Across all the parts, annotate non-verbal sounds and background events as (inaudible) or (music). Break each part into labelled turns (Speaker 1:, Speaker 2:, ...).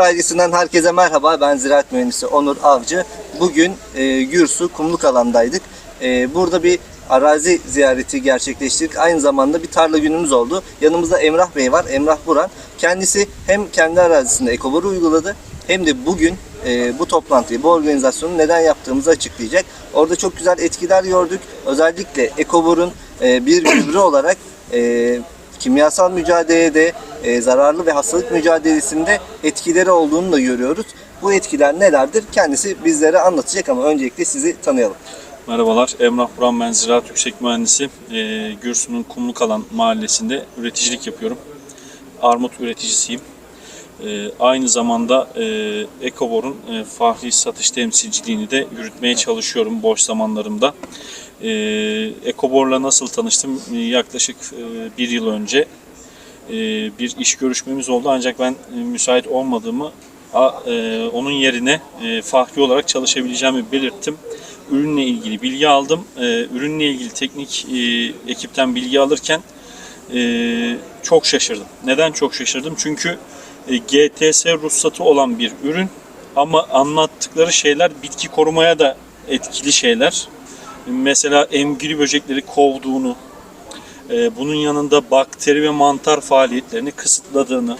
Speaker 1: Ailesinden herkese merhaba. Ben ziraat mühendisi Onur Avcı. Bugün e, Gürsu Kumluk alandaydık. E, burada bir arazi ziyareti gerçekleştirdik. Aynı zamanda bir tarla günümüz oldu. Yanımızda Emrah Bey var. Emrah Buran. Kendisi hem kendi arazisinde ekoboru uyguladı hem de bugün e, bu toplantıyı, bu organizasyonu neden yaptığımızı açıklayacak. Orada çok güzel etkiler gördük. Özellikle ekoborun e, bir gübre olarak e, kimyasal mücadelede, e, zararlı ve hastalık mücadelesinde etkileri olduğunu da görüyoruz. Bu etkiler nelerdir? Kendisi bizlere anlatacak ama öncelikle sizi tanıyalım.
Speaker 2: Merhabalar, Emrah Buran ben Ziraat Yüksek Mühendisi. Ee, Gürsü'nün Kumlukalan mahallesinde üreticilik yapıyorum. Armut üreticisiyim. Ee, aynı zamanda e, Ekobor'un e, fahri satış temsilciliğini de yürütmeye çalışıyorum boş zamanlarımda. Ee, Ekobor'la nasıl tanıştım? Ee, Yaklaşık e, bir yıl önce e, bir iş görüşmemiz oldu ancak ben e, müsait olmadığımı a- e, onun yerine e, fahri olarak çalışabileceğimi belirttim. Ürünle ilgili bilgi aldım. E, Ürünle ilgili teknik e, ekipten bilgi alırken e, çok şaşırdım. Neden çok şaşırdım? Çünkü e, GTS ruhsatı olan bir ürün ama anlattıkları şeyler bitki korumaya da etkili şeyler. Mesela emgiri böcekleri kovduğunu, e, bunun yanında bakteri ve mantar faaliyetlerini kısıtladığını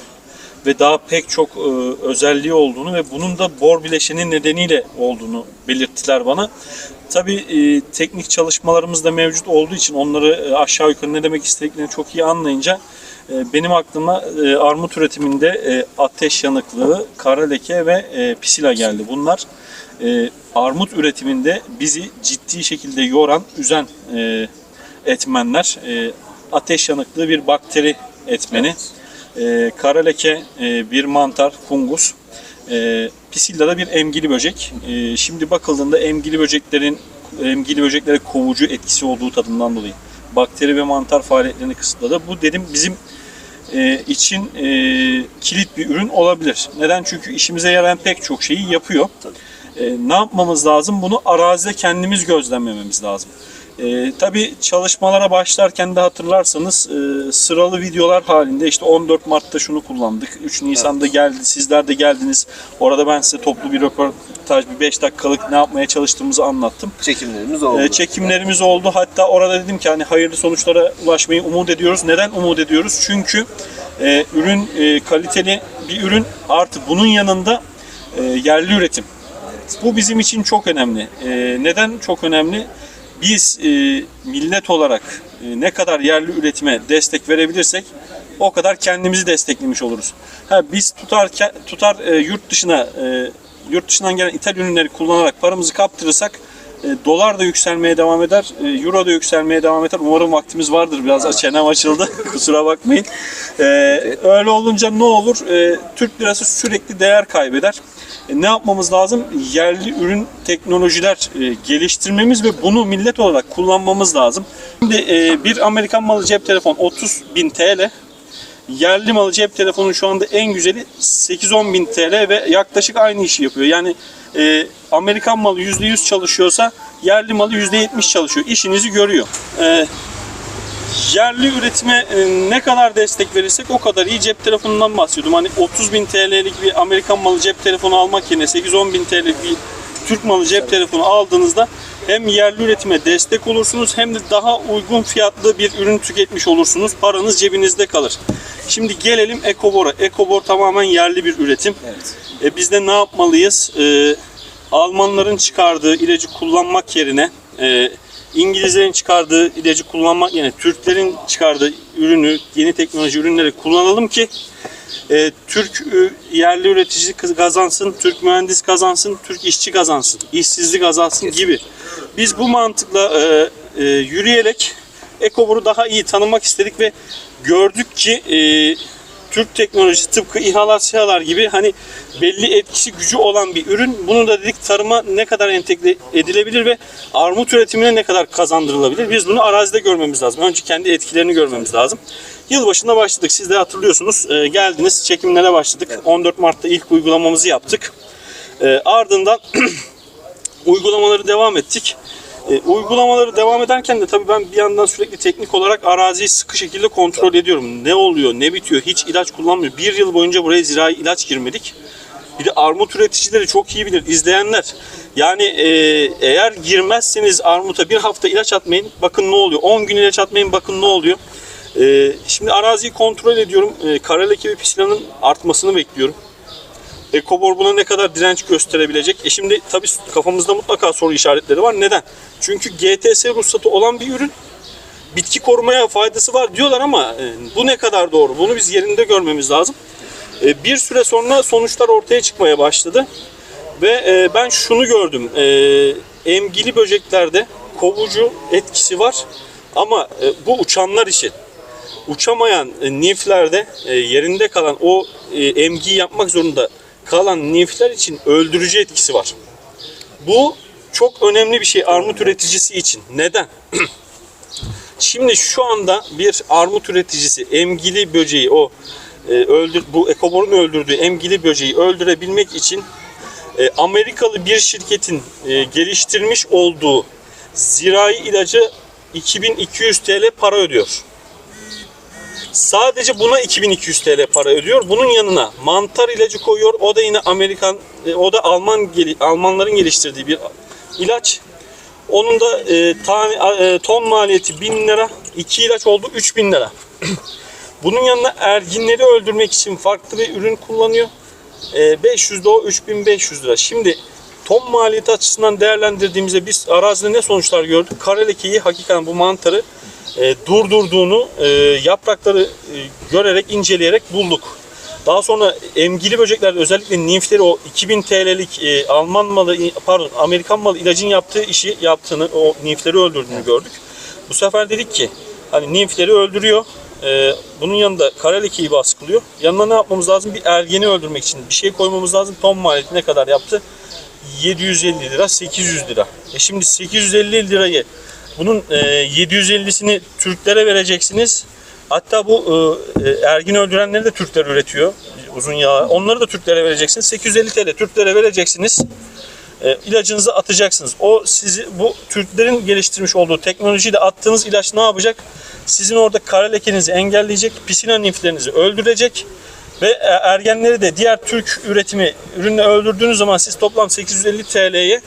Speaker 2: ve daha pek çok e, özelliği olduğunu ve bunun da bor bileşeni nedeniyle olduğunu belirttiler bana. Tabii e, teknik çalışmalarımız da mevcut olduğu için onları aşağı yukarı ne demek istediklerini çok iyi anlayınca benim aklıma armut üretiminde ateş yanıklığı, kara leke ve e, pisila geldi. Bunlar e, armut üretiminde bizi ciddi şekilde yoran, üzen e, etmenler. E, ateş yanıklığı bir bakteri etmeni. E, kara leke e, bir mantar, fungus. E, pisilla da bir emgili böcek. E, şimdi bakıldığında emgili böceklerin emgili böceklere kovucu etkisi olduğu tadından dolayı bakteri ve mantar faaliyetlerini kısıtladı. Bu dedim bizim e, için e, kilit bir ürün olabilir. Neden? Çünkü işimize yarayan pek çok şeyi yapıyor. E, ne yapmamız lazım? Bunu arazide kendimiz gözlemlememiz lazım. E, tabii çalışmalara başlarken de hatırlarsanız e, sıralı videolar halinde işte 14 Mart'ta şunu kullandık. 3 Nisan'da geldi. Sizler de geldiniz. Orada ben size toplu bir röportaj, bir 5 dakikalık ne yapmaya çalıştığımızı anlattım.
Speaker 1: Çekimlerimiz oldu.
Speaker 2: E, çekimlerimiz oldu. Hatta orada dedim ki hani hayırlı sonuçlara ulaşmayı umut ediyoruz. Neden umut ediyoruz? Çünkü e, ürün e, kaliteli bir ürün artı bunun yanında e, yerli üretim. Bu bizim için çok önemli. E, neden çok önemli? Biz e, millet olarak e, ne kadar yerli üretime destek verebilirsek o kadar kendimizi desteklemiş oluruz. Ha, biz tutar tutar e, yurt dışına e, yurt dışından gelen ithal ürünleri kullanarak paramızı kaptırırsak e, dolar da yükselmeye devam eder, e, euro da yükselmeye devam eder. Umarım vaktimiz vardır. Biraz çenem açıldı. (laughs) Kusura bakmayın. E, öyle olunca ne olur? E, Türk lirası sürekli değer kaybeder. E, ne yapmamız lazım? Yerli ürün teknolojiler e, geliştirmemiz ve bunu millet olarak kullanmamız lazım. Şimdi e, bir Amerikan malı cep telefon 30 bin TL. Yerli malı cep telefonun şu anda en güzeli 8-10 bin TL ve yaklaşık aynı işi yapıyor. Yani Amerikan malı %100 çalışıyorsa yerli malı %70 çalışıyor. İşinizi görüyor. E, yerli üretime e, ne kadar destek verirsek o kadar iyi cep telefonundan bahsediyordum. Hani 30 bin TL'lik bir Amerikan malı cep telefonu almak yerine 8-10 bin TL'lik bir Türk malı cep telefonu aldığınızda hem yerli üretime destek olursunuz hem de daha uygun fiyatlı bir ürün tüketmiş olursunuz. Paranız cebinizde kalır. Şimdi gelelim Ekobor'a. Ekobor tamamen yerli bir üretim.
Speaker 1: Evet.
Speaker 2: E biz de ne yapmalıyız? E, Almanların çıkardığı ilacı kullanmak yerine e, İngilizlerin çıkardığı ilacı kullanmak yerine Türklerin çıkardığı ürünü, yeni teknoloji ürünleri kullanalım ki e, Türk e, yerli üretici kazansın, Türk mühendis kazansın, Türk işçi kazansın, işsizlik azalsın gibi. Biz bu mantıkla e, e, yürüyerek Ekobor'u daha iyi tanımak istedik ve gördük ki e, Türk teknolojisi tıpkı İHA'lar, SİHA'lar gibi hani belli etkisi gücü olan bir ürün. Bunu da dedik tarıma ne kadar entegre edilebilir ve armut üretimine ne kadar kazandırılabilir. Biz bunu arazide görmemiz lazım. Önce kendi etkilerini görmemiz lazım. Yılbaşında başladık. Siz de hatırlıyorsunuz. Ee, geldiniz. Çekimlere başladık. 14 Mart'ta ilk uygulamamızı yaptık. Ee, ardından (clears throat) uygulamaları devam ettik. E, uygulamaları devam ederken de tabii ben bir yandan sürekli teknik olarak araziyi sıkı şekilde kontrol ediyorum. Ne oluyor, ne bitiyor, hiç ilaç kullanmıyor. Bir yıl boyunca buraya zirai ilaç girmedik. Bir de armut üreticileri çok iyi bilir. izleyenler. Yani e, eğer girmezseniz armuta bir hafta ilaç atmayın. Bakın ne oluyor. 10 gün ilaç atmayın. Bakın ne oluyor. E, şimdi araziyi kontrol ediyorum. E, kara leke ve pisilanın artmasını bekliyorum. Ekobor buna ne kadar direnç gösterebilecek? E şimdi tabii kafamızda mutlaka soru işaretleri var. Neden? Çünkü GTS ruhsatı olan bir ürün bitki korumaya faydası var diyorlar ama e, bu ne kadar doğru? Bunu biz yerinde görmemiz lazım. E, bir süre sonra sonuçlar ortaya çıkmaya başladı. Ve e, ben şunu gördüm. Emgili böceklerde kovucu etkisi var. Ama bu uçanlar için uçamayan niflerde yerinde kalan o emgiyi yapmak zorunda kalan nifler için öldürücü etkisi var. Bu çok önemli bir şey armut üreticisi için. Neden? (clears throat) Şimdi şu anda bir armut üreticisi emgili böceği o e, öldür bu ekoborun öldürdüğü emgili böceği öldürebilmek için e, Amerikalı bir şirketin e, geliştirmiş olduğu zirai ilacı 2200 TL para ödüyor. Sadece buna 2200 TL para ödüyor. Bunun yanına mantar ilacı koyuyor. O da yine Amerikan, e, o da Alman Almanların geliştirdiği bir ilaç. Onun da e, tane, e, ton maliyeti 1000 lira. 2 ilaç oldu 3000 lira. (clears throat) Bunun yanına erginleri öldürmek için farklı bir ürün kullanıyor. E, 500 de o 3500 lira. Şimdi ton maliyeti açısından değerlendirdiğimizde biz arazide ne sonuçlar gördük? Karalekeyi hakikaten bu mantarı e, durdurduğunu e, yaprakları e, görerek, inceleyerek bulduk. Daha sonra emgili böceklerde özellikle nimfleri o 2000 TL'lik e, Alman malı, pardon Amerikan malı ilacın yaptığı işi yaptığını, o nimfleri öldürdüğünü gördük. Bu sefer dedik ki hani nimfleri öldürüyor. e, bunun yanında karalekeyi baskılıyor. Yanına ne yapmamız lazım? Bir ergeni öldürmek için bir şey koymamız lazım. Ton maliyeti ne kadar yaptı? 750 lira, 800 lira. E şimdi 850 lirayı bunun e, 750'sini Türklere vereceksiniz. Hatta bu e, e, ergin öldürenleri de Türkler üretiyor. Uzun yağ. Onları da Türklere vereceksiniz. 850 TL Türklere vereceksiniz. E, ilacınızı atacaksınız. O sizi bu Türklerin geliştirmiş olduğu teknolojiyle attığınız ilaç ne yapacak? Sizin orada kara lekenizi engelleyecek, pisina nimflerinizi öldürecek ve e, ergenleri de diğer Türk üretimi ürünle öldürdüğünüz zaman siz toplam 850 TL'ye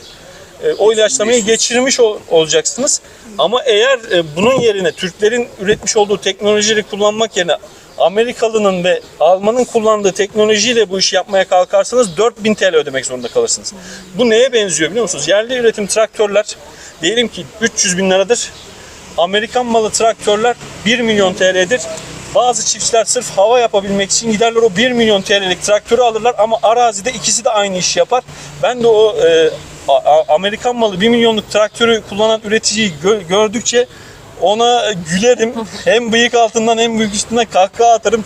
Speaker 2: e, o ilaçlamayı geçirmiş ol- olacaksınız. Ama eğer e, bunun yerine Türklerin üretmiş olduğu teknolojileri kullanmak yerine Amerikalının ve Almanın kullandığı teknolojiyle bu işi yapmaya kalkarsanız 4000 TL ödemek zorunda kalırsınız. Bu neye benziyor biliyor musunuz? Yerli üretim traktörler diyelim ki 300 bin liradır. Amerikan malı traktörler 1 milyon TL'dir. Bazı çiftçiler sırf hava yapabilmek için giderler o 1 milyon TL'lik traktörü alırlar ama arazide ikisi de aynı işi yapar. Ben de o e, Amerikan malı 1 milyonluk traktörü kullanan üreticiyi gö- gördükçe ona gülerim. Hem bıyık altından hem bıyık üstünden kahkaha atarım.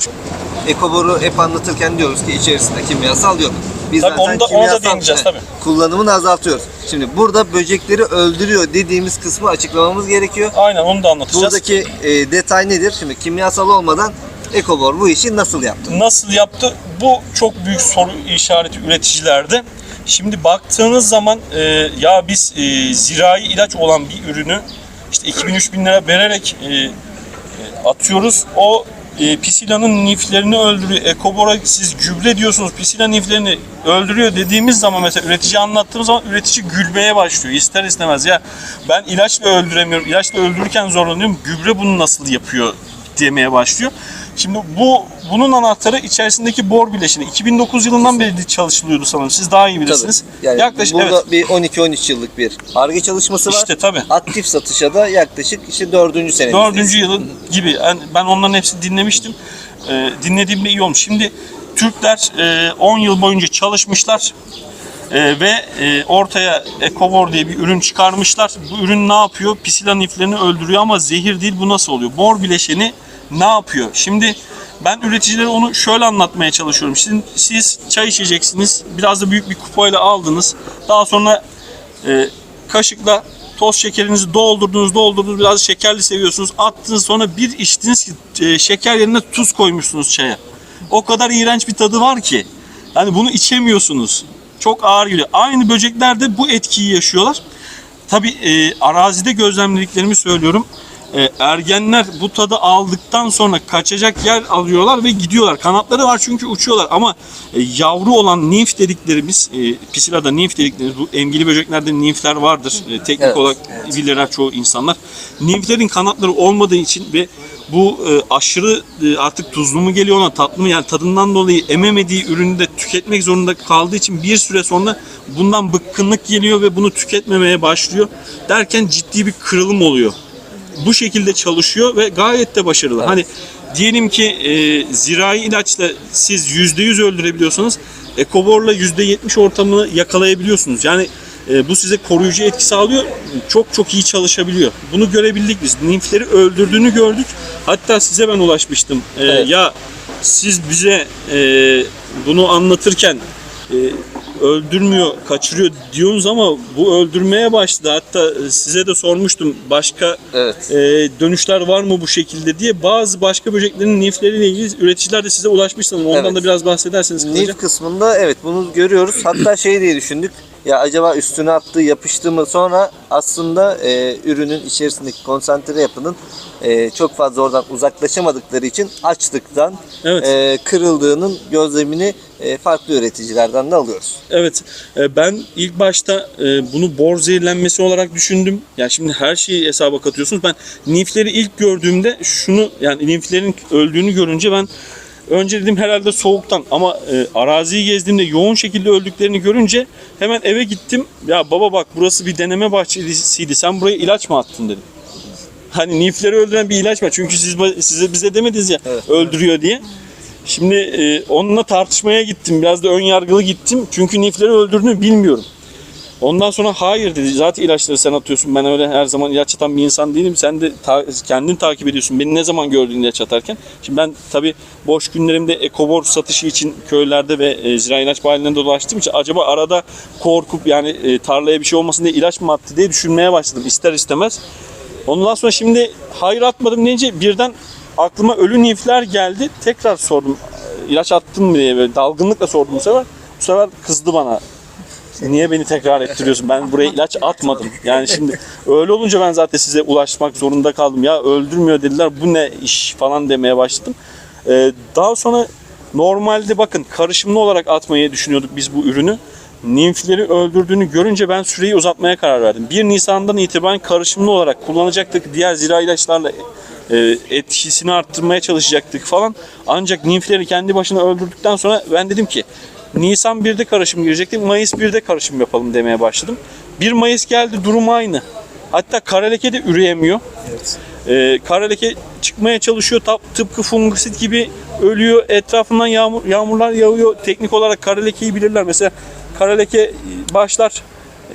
Speaker 1: Ekoboru hep anlatırken diyoruz ki içerisinde kimyasal yok. Biz
Speaker 2: Tabii
Speaker 1: zaten
Speaker 2: onu da- da
Speaker 1: kimyasal
Speaker 2: değineceğiz tabii.
Speaker 1: kullanımını azaltıyoruz. Şimdi burada böcekleri öldürüyor dediğimiz kısmı açıklamamız gerekiyor.
Speaker 2: Aynen onu da anlatacağız.
Speaker 1: Buradaki e, detay nedir? Şimdi kimyasal olmadan Ekobor bu işi nasıl yaptı?
Speaker 2: Nasıl yaptı? Bu çok büyük soru işareti üreticilerde. Şimdi baktığınız zaman e, ya biz e, zirai ilaç olan bir ürünü işte 2000-3000 lira vererek e, e, atıyoruz. O e, pisilanın niflerini öldürüyor. Ekobora siz gübre diyorsunuz. Pisila niflerini öldürüyor dediğimiz zaman mesela üretici anlattığımız zaman üretici gülmeye başlıyor. İster istemez ya ben ilaçla öldüremiyorum. İlaçla öldürürken zorlanıyorum. Gübre bunu nasıl yapıyor demeye başlıyor. Şimdi bu bunun anahtarı içerisindeki bor bileşini. 2009 yılından beri çalışılıyordu sanırım. Siz daha iyi bilirsiniz.
Speaker 1: Yani
Speaker 2: Yaklaşık
Speaker 1: burada
Speaker 2: evet.
Speaker 1: bir 12-13 yıllık bir ARGE çalışması var.
Speaker 2: İşte tabii.
Speaker 1: Aktif satışa da yaklaşık işte dördüncü sene.
Speaker 2: Dördüncü yılı gibi. Yani ben onların hepsini dinlemiştim. Ee, dinlediğimde iyi olmuş. Şimdi Türkler e, 10 yıl boyunca çalışmışlar. E, ve e, ortaya Ecovor diye bir ürün çıkarmışlar. Bu ürün ne yapıyor? Pisila niflerini öldürüyor ama zehir değil. Bu nasıl oluyor? Bor bileşeni ne yapıyor? Şimdi ben üreticilere onu şöyle anlatmaya çalışıyorum. Siz, siz çay içeceksiniz. Biraz da büyük bir kupayla aldınız. Daha sonra e, kaşıkla toz şekerinizi doldurdunuz, doldurdunuz. Biraz şekerli seviyorsunuz. Attınız sonra bir içtiniz ki e, şeker yerine tuz koymuşsunuz çaya. O kadar iğrenç bir tadı var ki. Yani bunu içemiyorsunuz. Çok ağır geliyor. Aynı böcekler de bu etkiyi yaşıyorlar. Tabi arazide gözlemlediklerimi söylüyorum. E, ergenler bu tadı aldıktan sonra kaçacak yer alıyorlar ve gidiyorlar. Kanatları var çünkü uçuyorlar ama e, yavru olan nimf dediklerimiz, e, pisilada nimf dediklerimiz, bu emgili böceklerde nimfler vardır. E, teknik
Speaker 1: Evet,
Speaker 2: olarak bilirler çoğu insanlar. Nimflerin kanatları olmadığı için ve bu e, aşırı e, artık tuzlu mu geliyor ona tatlı mı yani tadından dolayı ememediği ürünü de tüketmek zorunda kaldığı için bir süre sonra bundan bıkkınlık geliyor ve bunu tüketmemeye başlıyor. Derken ciddi bir kırılım oluyor. Bu şekilde çalışıyor ve gayet de başarılı. Hani diyelim ki e, zirai ilaçla siz %100 öldürebiliyorsanız Ekobor'la %70 ortamını yakalayabiliyorsunuz. Yani e, bu size koruyucu etki sağlıyor. Çok çok iyi çalışabiliyor. Bunu görebildik biz. Nimfleri öldürdüğünü gördük. Hatta size ben ulaşmıştım. E,
Speaker 1: Evet.
Speaker 2: Ya siz bize e, bunu anlatırken e, öldürmüyor, kaçırıyor diyorsunuz ama bu öldürmeye başladı. Hatta size de sormuştum başka
Speaker 1: Evet.
Speaker 2: e, dönüşler var mı bu şekilde diye. Bazı başka böceklerin nifleriyle ilgili üreticiler de size ulaşmış sanırım. Ondan
Speaker 1: Evet.
Speaker 2: da biraz bahsederseniz kısaca.
Speaker 1: Nif kısmında evet bunu görüyoruz. Hatta şey diye düşündük. Ya acaba üstüne attığı yapıştı mı sonra aslında e, ürünün içerisindeki konsantre yapının e, çok fazla oradan uzaklaşamadıkları için açlıktan
Speaker 2: Evet.
Speaker 1: e, kırıldığının gözlemini e, farklı üreticilerden de alıyoruz.
Speaker 2: Evet, e, ben ilk başta e, bunu bor zehirlenmesi olarak düşündüm. Yani şimdi her şeyi hesaba katıyorsunuz. Ben nimfleri ilk gördüğümde şunu, yani nimflerin öldüğünü görünce ben önce dedim herhalde soğuktan ama e, araziyi gezdiğimde yoğun şekilde öldüklerini görünce hemen eve gittim. Ya baba bak burası bir deneme bahçesiydi. Sen buraya ilaç mı attın dedim. Hani nimfleri öldüren bir ilaç var. Çünkü siz size bize demediniz ya
Speaker 1: Evet.
Speaker 2: öldürüyor diye. Şimdi e, onunla tartışmaya gittim. Biraz da ön yargılı gittim. Çünkü nifleri öldürdüğünü bilmiyorum. Ondan sonra hayır dedi. Zaten ilaçları sen atıyorsun. Ben öyle her zaman ilaç atan bir insan değilim. Sen de ta- kendin takip ediyorsun. Beni ne zaman gördün ilaç atarken. Şimdi ben tabii boş günlerimde ekobor satışı için köylerde ve e, zira ilaç bayilerinde dolaştığım için acaba arada korkup yani e, tarlaya bir şey olmasın diye ilaç mı attı diye düşünmeye başladım ister istemez. Ondan sonra şimdi hayır atmadım deyince birden aklıma ölü nifler geldi. Tekrar sordum. İlaç attın mı diye böyle dalgınlıkla sordum bu sefer. Bu sefer kızdı bana. Niye beni tekrar ettiriyorsun? Ben buraya ilaç atmadım. Yani şimdi öyle olunca ben zaten size ulaşmak zorunda kaldım. Ya öldürmüyor dediler. Bu ne iş falan demeye başladım. Ee, daha sonra normalde bakın karışımlı olarak atmayı düşünüyorduk biz bu ürünü. Nimfleri öldürdüğünü görünce ben süreyi uzatmaya karar verdim. 1 Nisan'dan itibaren karışımlı olarak kullanacaktık. Diğer zira ilaçlarla e, etkisini arttırmaya çalışacaktık falan. Ancak nimfleri kendi başına öldürdükten sonra ben dedim ki Nisan 1'de karışım girecektik. Mayıs 1'de karışım yapalım demeye başladım. 1 Mayıs geldi durum aynı. Hatta karaleke de üreyemiyor.
Speaker 1: Evet.
Speaker 2: Ee, kara leke çıkmaya çalışıyor. Tıpkı fungisit gibi ölüyor. Etrafından yağmur, yağmurlar yağıyor. Teknik olarak kara lekeyi bilirler. Mesela kara leke başlar.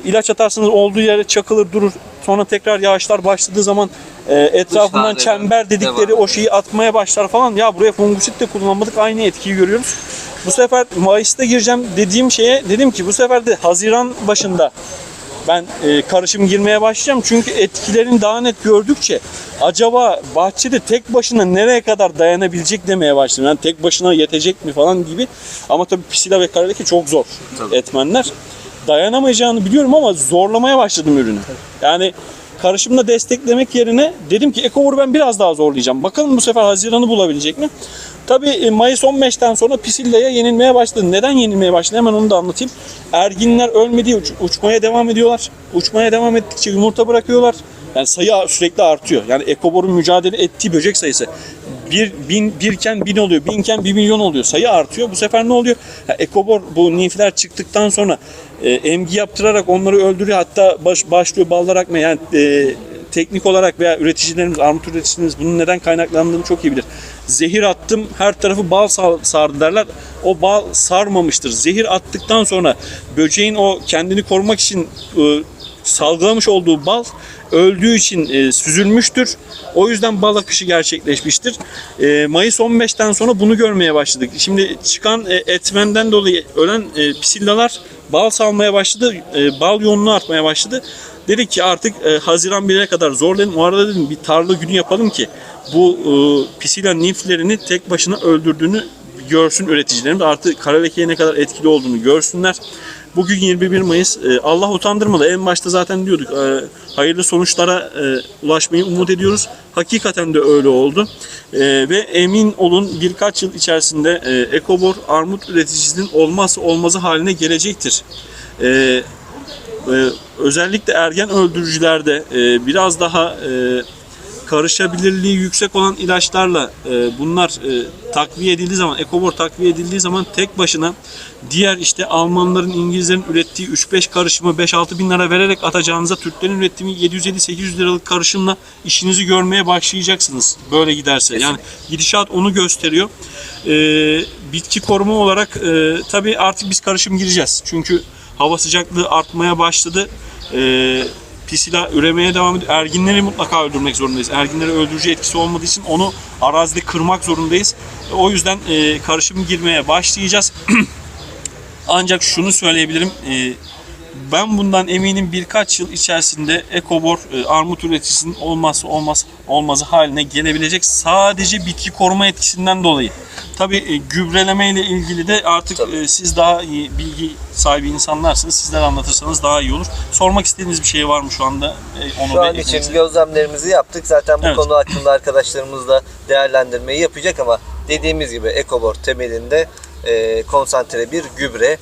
Speaker 2: İlaç atarsınız olduğu yere çakılır durur. Sonra tekrar yağışlar başladığı zaman e, etrafından
Speaker 1: Dışarıda
Speaker 2: çember dedikleri
Speaker 1: devam.
Speaker 2: o şeyi atmaya başlar falan. Ya buraya fungisit de kullanmadık. Aynı etkiyi görüyoruz. Bu sefer Mayıs'ta gireceğim dediğim şeye dedim ki bu sefer de Haziran başında ben e, karışım girmeye başlayacağım. Çünkü etkilerini daha net gördükçe acaba bahçede tek başına nereye kadar dayanabilecek demeye başladım. Yani tek başına yetecek mi falan gibi. Ama tabii pisila ve karaleke çok zor
Speaker 1: Tabii.
Speaker 2: etmenler. Dayanamayacağını biliyorum ama zorlamaya başladım ürünü. Yani karışımla desteklemek yerine dedim ki Ekovor'u ben biraz daha zorlayacağım. Bakalım bu sefer Haziran'ı bulabilecek mi? Tabii e, Mayıs 15'ten sonra Pisilla'ya yenilmeye başladı. Neden yenilmeye başladı? Hemen onu da anlatayım. Erginler ölmediği uç- uçmaya devam ediyorlar. Uçmaya devam ettikçe yumurta bırakıyorlar. Yani sayı sürekli artıyor. Yani Ekobor'un mücadele ettiği böcek sayısı bir, bin, birken bin oluyor, binken bir milyon oluyor. Sayı artıyor. Bu sefer ne oluyor? Ya Ekobor bu nifler çıktıktan sonra e, emgi yaptırarak onları öldürüyor. Hatta baş, başlıyor ballar akmaya. Yani e, teknik olarak veya üreticilerimiz, armut üreticilerimiz bunun neden kaynaklandığını çok iyi bilir. Zehir attım, her tarafı bal sa- sardı derler. O bal sarmamıştır. Zehir attıktan sonra böceğin o kendini korumak için e, salgılamış olduğu bal öldüğü için e, süzülmüştür. O yüzden bal akışı gerçekleşmiştir. E, Mayıs 15'ten sonra bunu görmeye başladık. Şimdi çıkan e, etmenden dolayı ölen e, pisillalar bal salmaya başladı. E, bal yoğunluğu artmaya başladı. Dedik ki artık e, Haziran 1'e kadar zorlayalım. O arada dedim bir tarla günü yapalım ki bu e, pisila nimflerini tek başına öldürdüğünü görsün üreticilerimiz. Artı kara lekeye ne kadar etkili olduğunu görsünler. Bugün 21 Mayıs. E, Allah utandırmadı. En başta zaten diyorduk. e, hayırlı sonuçlara e, ulaşmayı umut ediyoruz. Hakikaten de öyle oldu. E, ve emin olun birkaç yıl içerisinde Ekobor armut üreticisinin olmazsa olmazı haline gelecektir. Özellikle ergen öldürücülerde biraz daha karışabilirliği yüksek olan ilaçlarla e, bunlar e, takviye edildiği zaman, ekobor takviye edildiği zaman tek başına diğer işte Almanların, İngilizlerin ürettiği 3-5 karışımı 5-6 bin lira vererek atacağınıza Türklerin ürettiği 750-800 liralık karışımla işinizi görmeye başlayacaksınız. Böyle giderse. Yani gidişat onu gösteriyor. E, bitki koruma olarak e, tabii artık biz karışım gireceğiz. Çünkü hava sıcaklığı artmaya başladı. E, pisila üremeye devam ediyor. Erginleri mutlaka öldürmek zorundayız. Erginlere öldürücü etkisi olmadığı için onu arazide kırmak zorundayız. O yüzden e, karışım girmeye başlayacağız. (clears throat) Ancak şunu söyleyebilirim. e, ben bundan eminim birkaç yıl içerisinde Ekobor e, armut üreticisinin olmazsa olmaz olmazı haline gelebilecek sadece bitki koruma etkisinden dolayı. Tabii e, gübreleme ile ilgili de artık e, siz daha iyi bilgi sahibi insanlarsınız. Sizler anlatırsanız daha iyi olur. Sormak istediğiniz bir şey var mı şu anda? E, onu
Speaker 1: Şu an için
Speaker 2: eklemek
Speaker 1: gözlemlerimizi yaptık. Zaten bu
Speaker 2: Evet.
Speaker 1: konu hakkında arkadaşlarımız da değerlendirmeyi yapacak ama dediğimiz gibi Ekobor temelinde e, konsantre bir gübre.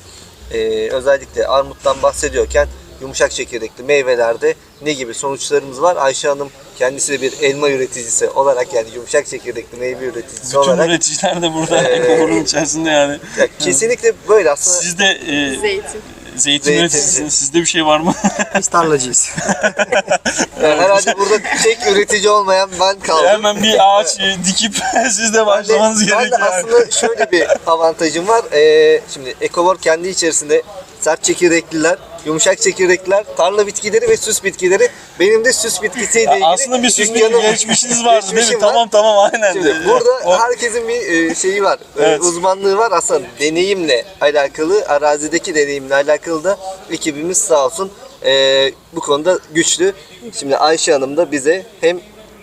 Speaker 1: E, özellikle armuttan bahsediyorken yumuşak çekirdekli meyvelerde ne gibi sonuçlarımız var? Ayşe Hanım kendisi de bir elma üreticisi olarak yani yumuşak çekirdekli meyve üreticisi
Speaker 2: Bütün
Speaker 1: olarak
Speaker 2: üreticiler de burada
Speaker 1: Ee, (laughs)
Speaker 2: Ekobor'un içerisinde yani.
Speaker 1: ya kesinlikle böyle aslında
Speaker 2: Siz de e,
Speaker 3: Zeytin.
Speaker 2: Zeytin
Speaker 1: Zeytin.
Speaker 2: üreticisiniz. Sizde bir şey var mı? (laughs)
Speaker 4: Biz tarlacıyız. (laughs)
Speaker 1: yani herhalde burada tek üretici olmayan ben kaldım.
Speaker 2: Hemen bir ağaç e, dikip (laughs) siz de
Speaker 1: Ben de,
Speaker 2: başlamanız
Speaker 1: ben de
Speaker 2: gerekiyor.
Speaker 1: aslında şöyle bir avantajım var. Ee, şimdi Ekobor kendi içerisinde sert çekirdekliler, yumuşak çekirdekliler, tarla bitkileri ve süs bitkileri. Benim de süs bitkisiyle ilgili
Speaker 2: Aslında bir süs
Speaker 1: dükkanım-
Speaker 2: geçmişiniz vardı değil mi?
Speaker 1: Geçmişim var.
Speaker 2: Tamam tamam aynen.
Speaker 1: Şimdi burada herkesin bir e, şeyi var, e,
Speaker 2: Evet.
Speaker 1: uzmanlığı var. Aslında deneyimle alakalı, arazideki deneyimle alakalı da ekibimiz sağ olsun e, bu konuda güçlü. Şimdi Ayşe Hanım da bize hem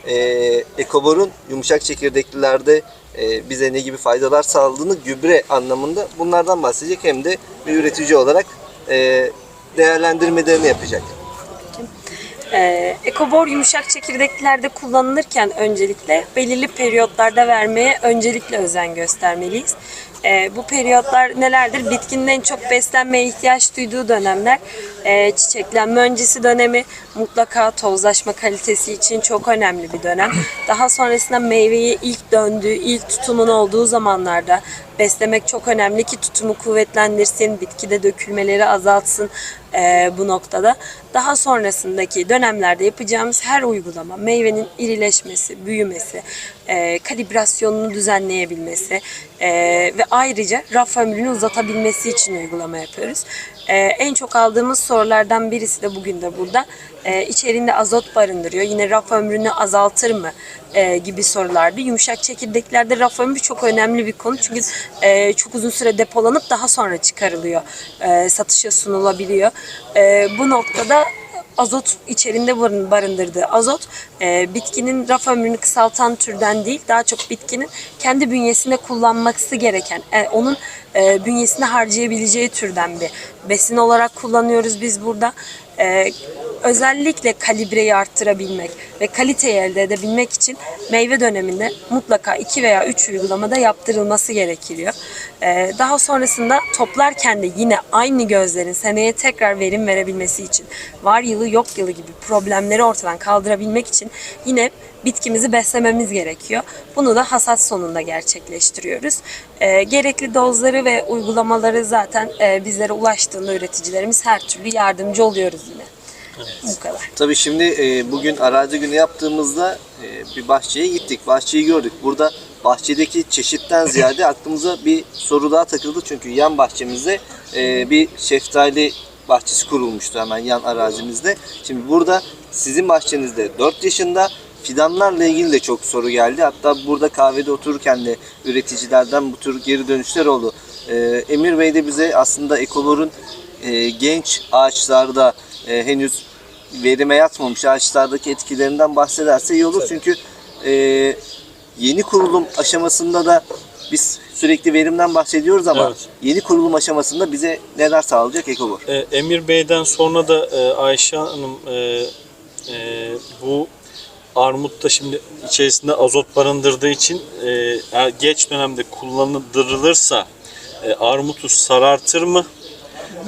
Speaker 1: e, Ekobor'un yumuşak çekirdeklilerde e, bize ne gibi faydalar sağladığını gübre anlamında bunlardan bahsedecek hem de bir üretici olarak e, değerlendirmelerini yapacak.
Speaker 3: Ekobor yumuşak çekirdeklerde kullanılırken öncelikle belirli periyotlarda vermeye öncelikle özen göstermeliyiz. Ee, bu periyotlar nelerdir? Bitkinin en çok beslenmeye ihtiyaç duyduğu dönemler. Çiçeklenme öncesi dönemi mutlaka tozlaşma kalitesi için çok önemli bir dönem. Daha sonrasında meyveye ilk döndüğü, ilk tutumun olduğu zamanlarda beslemek çok önemli ki tutumu kuvvetlendirsin, bitkide dökülmeleri azaltsın eee, bu noktada. Daha sonrasındaki dönemlerde yapacağımız her uygulama meyvenin irileşmesi, büyümesi, eee, kalibrasyonunu düzenleyebilmesi eee, ve ayrıca raf ömrünü uzatabilmesi için uygulama yapıyoruz. Eee, en çok aldığımız sorulardan birisi de bugün de burada. Eee içerisinde azot barındırıyor. Yine raf ömrünü azaltır mı? Eee, gibi sorulardı. Yumuşak çekirdeklerde raf ömrü çok önemli bir konu. Çünkü eee, çok uzun süre depolanıp daha sonra çıkarılıyor. Eee, satışa sunulabiliyor. Eee, bu noktada azot içerinde barın- barındırdığı azot e, bitkinin raf ömrünü kısaltan türden değil daha çok bitkinin kendi bünyesinde kullanması gereken e, onun e, bünyesinde harcayabileceği türden bir besin olarak kullanıyoruz biz burada. E, özellikle kalibreyi arttırabilmek ve kaliteyi elde edebilmek için meyve döneminde mutlaka 2 veya 3 uygulamada yaptırılması gerekiyor. Ee, daha sonrasında toplarken de yine aynı gözlerin seneye tekrar verim verebilmesi için var yılı yok yılı gibi problemleri ortadan kaldırabilmek için yine bitkimizi beslememiz gerekiyor. Bunu da hasat sonunda gerçekleştiriyoruz. Ee, gerekli dozları ve uygulamaları zaten e, bizlere ulaştığında üreticilerimiz her türlü yardımcı oluyoruz yine. Bu kadar.
Speaker 1: Tabii şimdi e, bugün arazi günü yaptığımızda e, bir bahçeye gittik. Bahçeyi gördük. Burada bahçedeki çeşitten ziyade (laughs) aklımıza bir soru daha takıldı. Çünkü yan bahçemizde e, bir şeftali bahçesi kurulmuştu hemen yan arazimizde. Şimdi burada sizin bahçenizde 4 yaşında fidanlarla ilgili de çok soru geldi. Hatta burada kahvede otururken de üreticilerden bu tür geri dönüşler oldu. E, Emir Bey de bize aslında Ekolor'un e, genç ağaçlarda e, henüz verime yatmamış ağaçlardaki etkilerinden bahsederse iyi olur. Çünkü e, yeni kurulum aşamasında da biz sürekli verimden bahsediyoruz ama
Speaker 2: Evet.
Speaker 1: yeni kurulum aşamasında bize neler sağlayacak Ekobor?
Speaker 2: E, Emir Bey'den sonra da e, Ayşe Hanım e, e, bu armutta şimdi içerisinde azot barındırdığı için e, geç dönemde kullanılırsa e, armutu sarartır mı?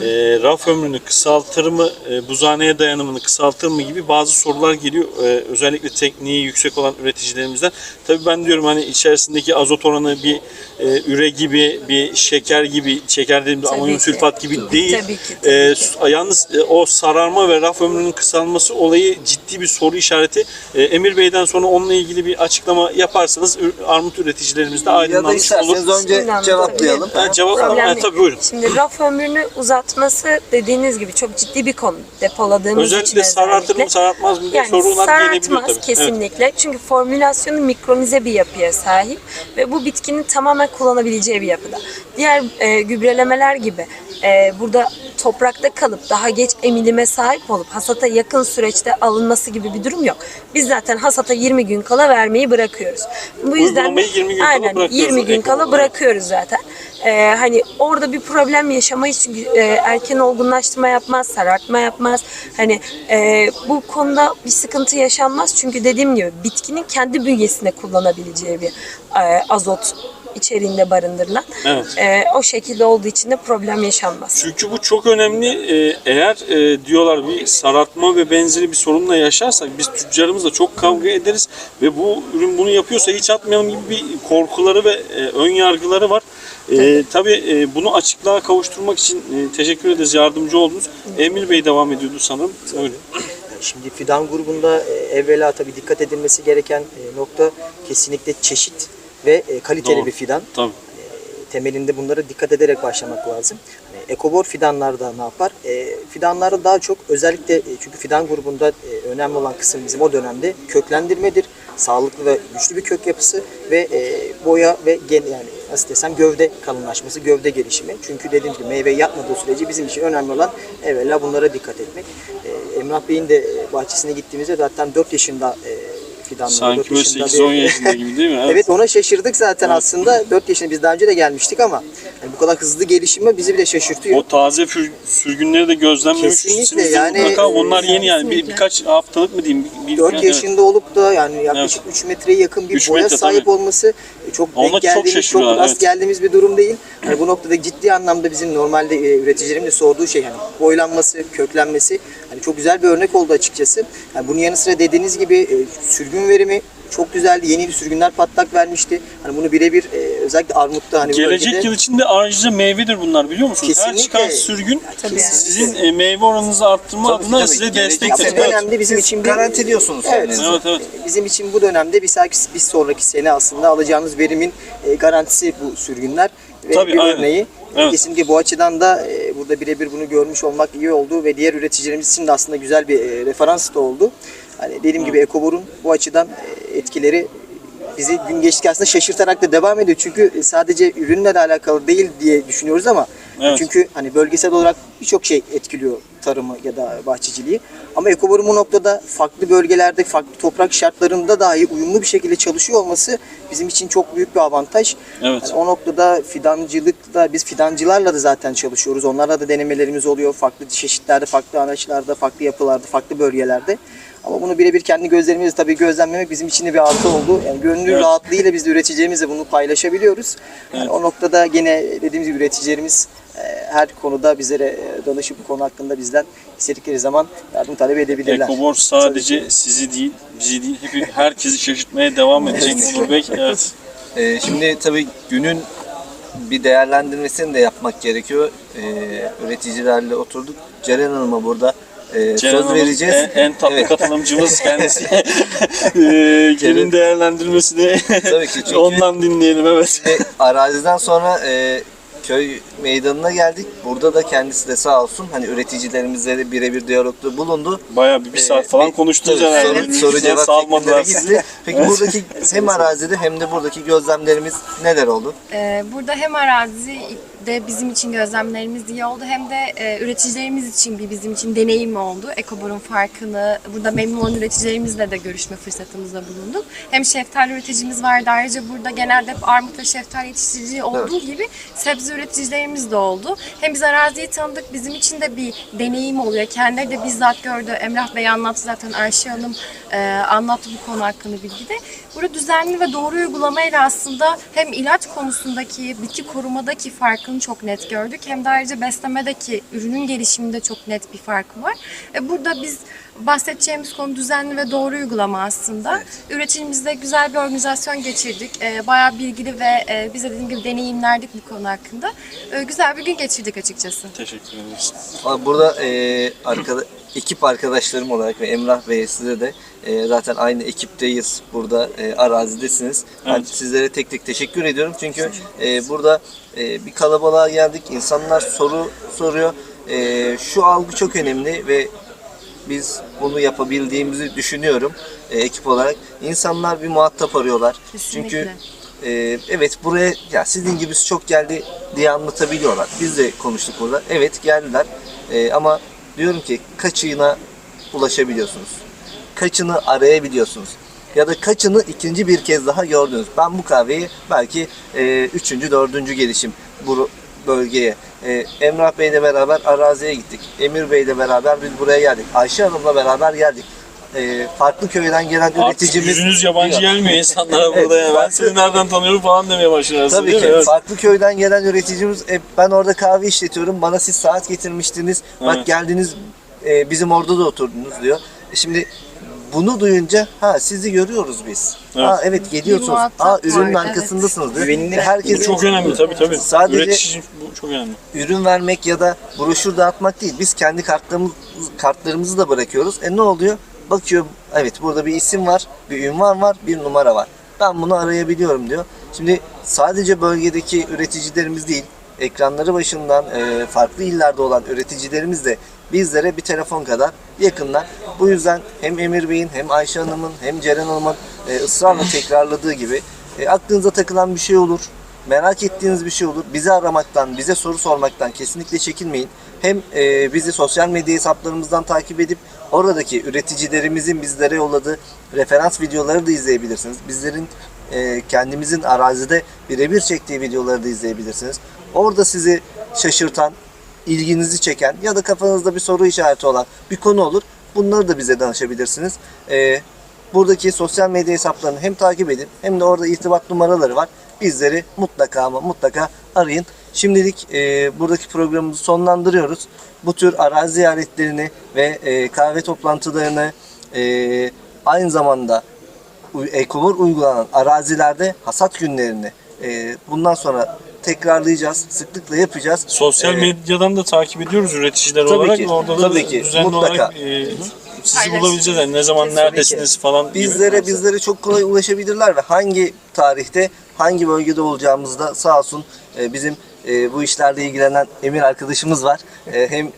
Speaker 2: E, raf ömrünü kısaltır mı? E, buzhaneye dayanımını kısaltır mı gibi bazı sorular geliyor. E, özellikle tekniği yüksek olan üreticilerimizden. Tabii ben diyorum hani içerisindeki azot oranı bir e, üre gibi, bir şeker gibi, şeker dediğimde
Speaker 3: Tabii
Speaker 2: amonyum sülfat gibi değil.
Speaker 3: Tabii ki, tabii
Speaker 2: E,
Speaker 3: ki.
Speaker 2: yalnız e, o sararma ve raf ömrünün kısalması olayı ciddi bir soru işareti. E, Emir Bey'den sonra onunla ilgili bir açıklama yaparsanız armut üreticilerimiz de
Speaker 1: Ya da
Speaker 2: aydınlanmış olur.
Speaker 1: isterseniz önce cevaplayalım.
Speaker 2: Cevap
Speaker 3: Problem
Speaker 2: ha,
Speaker 3: değil.
Speaker 2: tabii buyurun.
Speaker 3: Şimdi raf ömrünü uzatması dediğiniz gibi çok ciddi bir konu. Depoladığımız için
Speaker 2: Özellikle sarartır
Speaker 3: özellikle.
Speaker 2: mı sarartmaz mı diye
Speaker 3: Yani
Speaker 2: sorular gelebiliyor tabii. Evet.
Speaker 3: kesinlikle. Çünkü formülasyonu mikronize bir yapıya sahip ve bu bitkinin tamamen kullanabileceği bir yapıda. Diğer e, gübrelemeler gibi e, burada toprakta kalıp daha geç emilime sahip olup hasata yakın süreçte alınması gibi bir durum yok. Biz zaten hasata 20 gün kala vermeyi bırakıyoruz. Bu yüzden
Speaker 2: Uygulamayı 20 gün kala
Speaker 3: aynen
Speaker 2: bırakıyoruz.
Speaker 3: 20 gün kala bırakıyoruz zaten. Ee, hani orada bir problem yaşamayız çünkü e, erken olgunlaştırma yapmaz, sarartma yapmaz. Hani e, bu konuda bir sıkıntı yaşanmaz çünkü dediğim gibi bitkinin kendi bünyesinde kullanabileceği bir e, azot içeriğinde barındırılan.
Speaker 2: Evet.
Speaker 3: E, o şekilde olduğu için de problem yaşanmaz.
Speaker 2: Çünkü bu çok önemli. Ee, eğer e, diyorlar bir sarartma ve benzeri bir sorunla yaşarsak biz tüccarımızla çok kavga ederiz ve bu ürün bunu yapıyorsa hiç atmayalım gibi bir korkuları ve e, ön yargıları var. E, tabii e, bunu açıklığa kavuşturmak için e, teşekkür ederiz yardımcı oldunuz. Emir Bey devam ediyordu sanırım. Öyle.
Speaker 4: Şimdi fidan grubunda e, evvela tabii dikkat edilmesi gereken e, nokta kesinlikle çeşit ve e, kaliteli
Speaker 2: Doğru.
Speaker 4: bir fidan.
Speaker 2: Tabii.
Speaker 4: Temelinde bunlara dikkat ederek başlamak lazım. Hani ekobor fidanlarda ne yapar? E, fidanlarda daha çok özellikle e, çünkü fidan grubunda e, önemli olan kısım bizim o dönemde köklendirmedir. Sağlıklı ve güçlü bir kök yapısı ve e, boya ve gen yani nasıl desem gövde kalınlaşması, gövde gelişimi. Çünkü dediğim gibi meyve yapmadığı sürece bizim için önemli olan evvela bunlara dikkat etmek. E, Emrah Bey'in de bahçesine gittiğimizde zaten 4 yaşında e, fidanları,
Speaker 2: Sanki
Speaker 4: 4
Speaker 2: böyle
Speaker 4: yaşında
Speaker 2: 8-10
Speaker 4: bir-
Speaker 2: yaşında gibi değil mi? (laughs)
Speaker 4: Evet ona şaşırdık zaten aslında. 4 yaşında biz daha önce de gelmiştik ama yani bu kadar hızlı gelişimi bizi bile şaşırtıyor.
Speaker 2: O taze für- sürgünleri de gözlemlemişsiniz.
Speaker 4: Kesinlikle, yani,
Speaker 2: mutlaka onlar yeni yani bir,
Speaker 3: kesinlikle.
Speaker 2: birkaç haftalık mı diyeyim? Bir,
Speaker 4: 4
Speaker 2: evet.
Speaker 4: yaşında olup da yani yaklaşık 3 metreye yakın bir boya
Speaker 2: metre,
Speaker 4: sahip
Speaker 2: tabii.
Speaker 4: olması e, çok
Speaker 2: Ona
Speaker 4: denk
Speaker 2: çok
Speaker 4: geldiğimiz, çok,
Speaker 2: şaşırıyorlar,
Speaker 4: rast
Speaker 2: evet.
Speaker 4: geldiğimiz bir durum değil. Yani bu noktada ciddi anlamda bizim normalde e, üreticilerimin de sorduğu şey yani boylanması, köklenmesi hani çok güzel bir örnek oldu açıkçası. Yani bunun yanı sıra dediğiniz gibi e, sürgün verimi çok güzeldi. Yeni sürgünler patlak vermişti. Hani bunu birebir e, özellikle armutta hani bu
Speaker 2: Gelecek
Speaker 4: bölgede-
Speaker 2: yıl içinde ayrıca meyvedir bunlar biliyor musunuz? Her
Speaker 4: Kesinlikle.
Speaker 2: çıkan sürgün
Speaker 3: Tabii.
Speaker 2: sizin e, meyve oranınızı arttırma
Speaker 1: Tabii,
Speaker 2: adına
Speaker 1: tabii.
Speaker 2: size
Speaker 1: Gelecek
Speaker 4: sene
Speaker 2: veriyor.
Speaker 4: önemli bizim
Speaker 1: Siz
Speaker 4: için bir
Speaker 1: garantiliyorsunuz
Speaker 4: Evet.
Speaker 2: Evet evet.
Speaker 4: Bizim için bu dönemde bir sonraki, bir sonraki sene aslında alacağınız verimin e, garantisi bu sürgünler ve
Speaker 2: Tabii,
Speaker 4: bir
Speaker 2: aynen.
Speaker 4: örneği.
Speaker 2: Evet.
Speaker 4: Kesinlikle bu açıdan da e, burada birebir bunu görmüş olmak iyi oldu ve diğer üreticilerimiz için de aslında güzel bir e, referans da oldu. Hani dediğim gibi Ekobor'un bu açıdan e, etkileri bizi gün geçtikçe aslında şaşırtarak da devam ediyor. Çünkü e, sadece ürünle de alakalı değil diye düşünüyoruz ama
Speaker 2: Evet.
Speaker 4: çünkü hani bölgesel olarak birçok şey etkiliyor tarımı ya da bahçeciliği. Ama Ekobor'un bu noktada farklı bölgelerde, farklı toprak şartlarında dahi uyumlu bir şekilde çalışıyor olması bizim için çok büyük bir avantaj.
Speaker 2: Evet.
Speaker 4: Yani o noktada fidancılıkta biz fidancılarla da zaten çalışıyoruz. Onlarla da denemelerimiz oluyor. Farklı çeşitlerde, farklı araçlarda, farklı yapılarda, farklı bölgelerde. Ama bunu birebir kendi gözlerimizle tabii gözlemlemek bizim için de bir artı oldu. Yani gönül
Speaker 2: Evet.
Speaker 4: rahatlığıyla biz de üreticilerimizle bunu paylaşabiliyoruz. Yani o noktada gene dediğimiz gibi üreticilerimiz e, her konuda bizlere e, danışıp bu konu hakkında bizden istedikleri zaman yardım talep edebilirler.
Speaker 2: Ekobor sadece sizi değil, bizi değil, hep herkesi şaşırtmaya devam edecek Onur Bey. (laughs) Evet.
Speaker 1: Ee, şimdi tabii günün bir değerlendirmesini de yapmak gerekiyor. Ee, üreticilerle oturduk. Ceren Hanım'a burada e,
Speaker 2: Ceren
Speaker 1: söz vereceğiz.
Speaker 2: En, en tatlı
Speaker 1: Evet.
Speaker 2: katılımcımız (laughs) kendisi. (laughs) ee, günün değerlendirmesini
Speaker 1: Tabii ki, çünkü-
Speaker 2: ondan dinleyelim evet.
Speaker 1: Ve araziden sonra e, köy meydanına geldik. Burada da kendisi de sağ olsun hani üreticilerimizle de birebir diyalogda bulundu.
Speaker 2: Bayağı bir, bir saat
Speaker 1: Ee,
Speaker 2: falan
Speaker 1: bir-
Speaker 2: konuştunuz herhalde.
Speaker 1: Soru, soru cevap
Speaker 2: salmadılar.
Speaker 1: gitti. Peki
Speaker 2: Evet.
Speaker 1: buradaki hem arazide hem de buradaki gözlemlerimiz neler oldu?
Speaker 5: Ee, Burada hem arazide de bizim için gözlemlerimiz iyi oldu hem de e, üreticilerimiz için bir bizim için deneyim oldu. Ekobor'un farkını burada memnun olan üreticilerimizle de görüşme fırsatımızda bulunduk. Hem şeftali üreticimiz vardı ayrıca burada genelde hep armut ve şeftali yetiştirici olduğu gibi sebze üreticilerimiz de oldu. Hem biz araziyi tanıdık bizim için de bir deneyim oluyor. Kendileri de bizzat gördü. Emrah Bey anlattı zaten Ayşe Hanım e, anlattı bu konu hakkında bilgi de. Burada düzenli ve doğru uygulamayla aslında hem ilaç konusundaki, bitki korumadaki farkını çok net gördük. Hem de ayrıca beslemedeki ürünün gelişiminde çok net bir farkı var. E, burada biz bahsedeceğimiz konu düzenli ve doğru uygulama aslında. Üreticimizde güzel bir organizasyon geçirdik. E, bayağı bilgili ve e, biz de dediğim gibi deneyimlerdik bu konu hakkında. E, güzel bir gün geçirdik açıkçası.
Speaker 2: Teşekkür ederiz.
Speaker 1: Burada e, arkada, ekip arkadaşlarım olarak ve Emrah Bey size de e, zaten aynı ekipteyiz. Burada e, arazidesiniz. Ben
Speaker 2: Evet.
Speaker 1: sizlere tek tek teşekkür ediyorum. Çünkü e, burada e, bir kalabalığa geldik. İnsanlar soru soruyor. E, şu algı çok önemli ve biz bunu yapabildiğimizi düşünüyorum e, ekip olarak. İnsanlar bir muhatap arıyorlar.
Speaker 5: Kesinlikle.
Speaker 1: Çünkü e, evet buraya ya sizin gibisi çok geldi diye anlatabiliyorlar. Biz de konuştuk burada. Evet geldiler E, ama diyorum ki kaçına ulaşabiliyorsunuz? Kaçını arayabiliyorsunuz? Ya da kaçını ikinci bir kez daha gördünüz? Ben bu kahveyi belki e, üçüncü, dördüncü gelişim bu bölgeye. E, Emrah Bey'le beraber araziye gittik. Emir Bey'le beraber biz buraya geldik. Ayşe Hanım'la beraber geldik. E, farklı köyden gelen
Speaker 2: Artık
Speaker 1: üreticimiz...
Speaker 2: yüzünüz yabancı
Speaker 1: Diyor.
Speaker 2: gelmiyor insanlara
Speaker 1: Evet,
Speaker 2: burada ya. Ben seni nereden tanıyorum falan demeye başlarsın
Speaker 1: Tabii
Speaker 2: değil
Speaker 1: ki.
Speaker 2: mi? Evet.
Speaker 1: Farklı köyden gelen üreticimiz, e, ben orada kahve işletiyorum, bana siz saat getirmiştiniz, bak
Speaker 2: Evet.
Speaker 1: geldiniz, e, bizim orada da oturdunuz diyor. E, Şimdi bunu duyunca, ha sizi görüyoruz biz.
Speaker 2: Evet.
Speaker 1: Ha evet geliyorsunuz, ha
Speaker 5: var,
Speaker 1: ürünün
Speaker 5: evet.
Speaker 1: arkasındasınız diyor.
Speaker 4: Güvenilir.
Speaker 2: Bu
Speaker 1: Herkese
Speaker 2: çok önemli tabii tabii.
Speaker 1: Sadece-
Speaker 2: Üretici bu çok önemli.
Speaker 1: ürün vermek ya da broşür dağıtmak değil. Biz kendi kartlarımız, kartlarımızı da bırakıyoruz. E ne oluyor? Bakıyor, evet burada bir isim var, bir ünvan var, bir numara var. Ben bunu arayabiliyorum diyor. Şimdi sadece bölgedeki üreticilerimiz değil, ekranları başından e, farklı illerde olan üreticilerimiz de bizlere bir telefon kadar yakınlar. Bu yüzden hem Emir Bey'in hem Ayşe Hanım'ın hem Ceren Hanım'ın e, ısrarla tekrarladığı gibi e, aklınıza takılan bir şey olur, merak ettiğiniz bir şey olur. Bizi aramaktan, bize soru sormaktan kesinlikle çekinmeyin. Hem e, bizi sosyal medya hesaplarımızdan takip edip oradaki üreticilerimizin bizlere yolladığı referans videoları da izleyebilirsiniz. Bizlerin e, kendimizin arazide birebir çektiği videoları da izleyebilirsiniz. Orada sizi şaşırtan, ilginizi çeken ya da kafanızda bir soru işareti olan bir konu olur. Bunları da bize danışabilirsiniz. E, buradaki sosyal medya hesaplarını hem takip edin hem de orada irtibat numaraları var. Bizleri mutlaka ama mutlaka arayın. Şimdilik e, buradaki programımızı sonlandırıyoruz. Bu tür arazi ziyaretlerini ve e, kahve toplantılarını e, aynı zamanda ekobor uygulanan arazilerde hasat günlerini e, bundan sonra tekrarlayacağız. Sıklıkla yapacağız.
Speaker 2: Sosyal
Speaker 1: E,
Speaker 2: medyadan da takip ediyoruz üreticiler
Speaker 1: Tabii
Speaker 2: olarak.
Speaker 1: ki,
Speaker 2: Orada da
Speaker 1: tabii ki,
Speaker 2: düzenli
Speaker 1: mutlaka.
Speaker 2: olarak e, sizi bulabileceğiz. Yani ne zaman neredesiniz falan. gibi.
Speaker 1: Bizlere bizlere çok kolay ulaşabilirler ve hangi tarihte hangi bölgede olacağımızı da sağ olsun e, bizim e, bu işlerle ilgilenen Emir arkadaşımız var. E, hem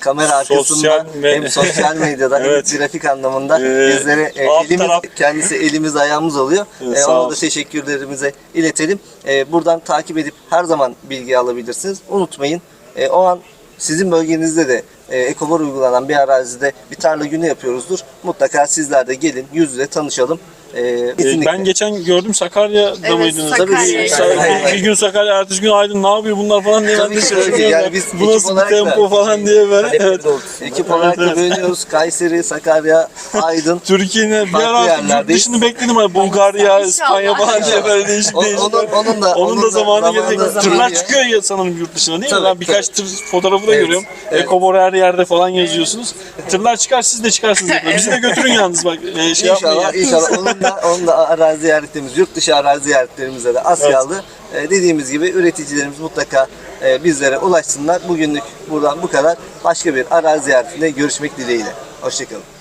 Speaker 1: kamera arkasında
Speaker 2: Sosyal
Speaker 1: hem (laughs) sosyal medyada
Speaker 2: Evet.
Speaker 1: hem grafik anlamında
Speaker 2: Ee,
Speaker 1: bizlere e, elimiz
Speaker 2: taraf-
Speaker 1: kendisi elimiz ayağımız oluyor.
Speaker 2: Evet,
Speaker 1: E, ona da
Speaker 2: olsun.
Speaker 1: teşekkürlerimize iletelim. E, buradan takip edip her zaman bilgi alabilirsiniz. Unutmayın. e, o an sizin bölgenizde de e, ekobor uygulanan bir arazide bir tarla günü yapıyoruzdur. Mutlaka sizler de gelin yüz yüze tanışalım. E,
Speaker 2: E,
Speaker 1: kesinlikle.
Speaker 2: Ben geçen gördüm Sakarya'da
Speaker 5: Evet,
Speaker 2: mıydınız?
Speaker 5: Sakarya'ya
Speaker 2: Tabii bir, gün Sakarya, ertesi gün Aydın ne yapıyor bunlar falan diye ben de şaşırıyorum.
Speaker 1: Yani
Speaker 2: ya.
Speaker 1: biz
Speaker 2: Bu nasıl bir
Speaker 1: olarak da-
Speaker 2: tempo falan diye böyle. Evet.
Speaker 1: Ekip olarak da bölünüyoruz. Kayseri, Sakarya, Aydın. (laughs)
Speaker 2: Türkiye'nin bir ara yurt dışını bekledim. Hani Bulgarya. İspanya falan diye böyle değişik değişik.
Speaker 1: onun, onun da
Speaker 2: Onun da zamanı gelecek. Tırlar çıkıyor ya sanırım yurt dışına değil mi? Ben birkaç tır fotoğrafı da görüyorum. Ekobor her yerde falan yazıyorsunuz. Tırlar çıkar siz de çıkarsınız. (laughs) Bizi de götürün yalnız bak. E, şey yapmayın
Speaker 1: İnşallah, inşallah. Da, arazi ziyaretlerimiz, yurt dışı arazi ziyaretlerimize de az
Speaker 2: Evet.
Speaker 1: Ee, dediğimiz gibi üreticilerimiz mutlaka e, bizlere ulaşsınlar. Bugünlük buradan bu kadar. Başka bir arazi ziyaretinde görüşmek dileğiyle. Hoşçakalın.